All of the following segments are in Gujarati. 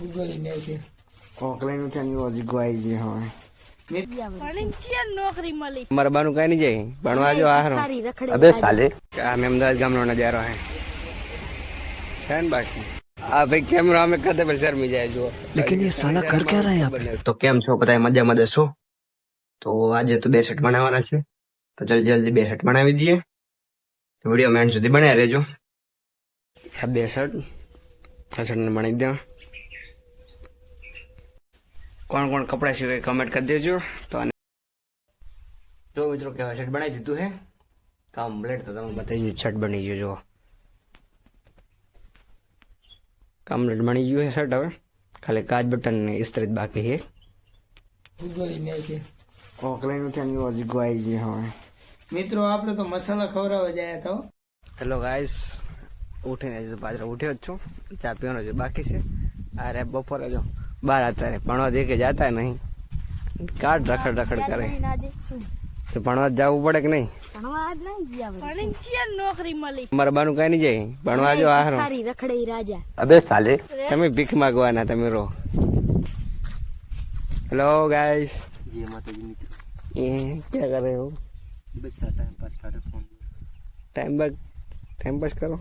કોકલેનું છે નહીં જાય. ભણવા જો આહારો. અબે ચાલે અમે અમદાવાદ ગામનો નજારો હે. છે ને બાકી? આ ભાઈ કેમેરા અમે કદે પર શરમી જાય જુઓ. લેકિન યે સાલા તો. કેમ છો? બધા મજા મજા છો તો આજે તો બે સેટ બનાવવાના છે. તો જલ્દી જલ્દી બે સેટ બનાવી દઈએ. તો વીડિયો મેન સુધી બનાવી રહેજો. આ બે સેટ આ સેટને બનાવી દેવા કોણ કોણ કપડાં સિવાય કમેન્ટ કરી દેજો. તો અને જો મિત્રો કેવા શર્ટ બનાવી દીધું છે. કમ્પ્લેટ તો તમે બતાવી દઉં શર્ટ બની ગયું જો કમ્પ્લેટ બની ગયું છે શર્ટ હવે. ખાલી કાચ બટન ને ઇસ્ત્રી બાકી છે. કોકલાઈનું છે ને હજી ગવાઈ ગયું હવે. મિત્રો આપણે તો મસાલા ખવડાવવા જાય તો હેલો ગાઈસ ઉઠીને પાછળ ઉઠ્યો જ છું. ચા પીવાનો જે બાકી છે. અરે બપોરે જો. બાર અત્યારે ભણવા દે કે જતા નહીં. કાઢ રખડ રખડ કરે. તો ભણવા જવું પડે કે નહીં? નોકરી મળી? નહીં જાય. ભણવા જો આહરો સાલે. તમે ભીખ માંગવાના તમે રો હેલો ગાઈસ એ ક્યાં હો? Time pass time pass time pass કરો?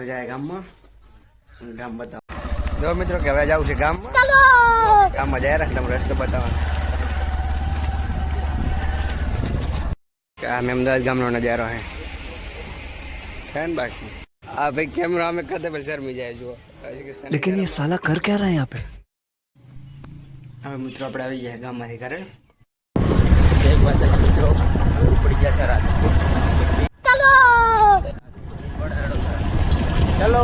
હવે જાય ગામમાં ગામ બતાવો જો મિત્રો કે હવે જવું છે ગામમાં ગામમાં જાય રાખે તમને રસ્તો બતાવવાનો કે આ મેં અમદાવાદ ગામનો નજારો હે છે ને બાકી આ ભાઈ કેમેરો અમે કરતે પેલા શરમી જાય જુઓ लेकिन ये साला कर क्या रहा है यहाँ पे હવે મિત્રો આપણે આવી ગયા ગામમાંથી ઘરે ચલો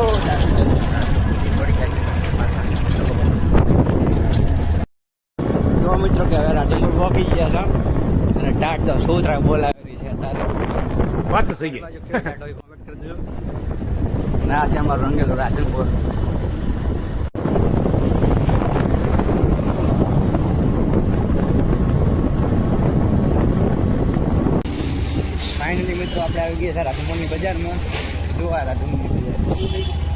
મિત્રો કે હવે રાજનપુર પહોંચી ગયા છે. અને ટાટ તો સોતરા બોલાવેલી છે અત્યારે. વાત તો સહી કોમેન્ટ કરજો. આ છે અમારું રંગેલો રાજનપુર ફાઇનલી મિત્રો આપણે આવી ગયા છે રાજનપુરની બજારમાં. જોવા રાજનપુરની બજાર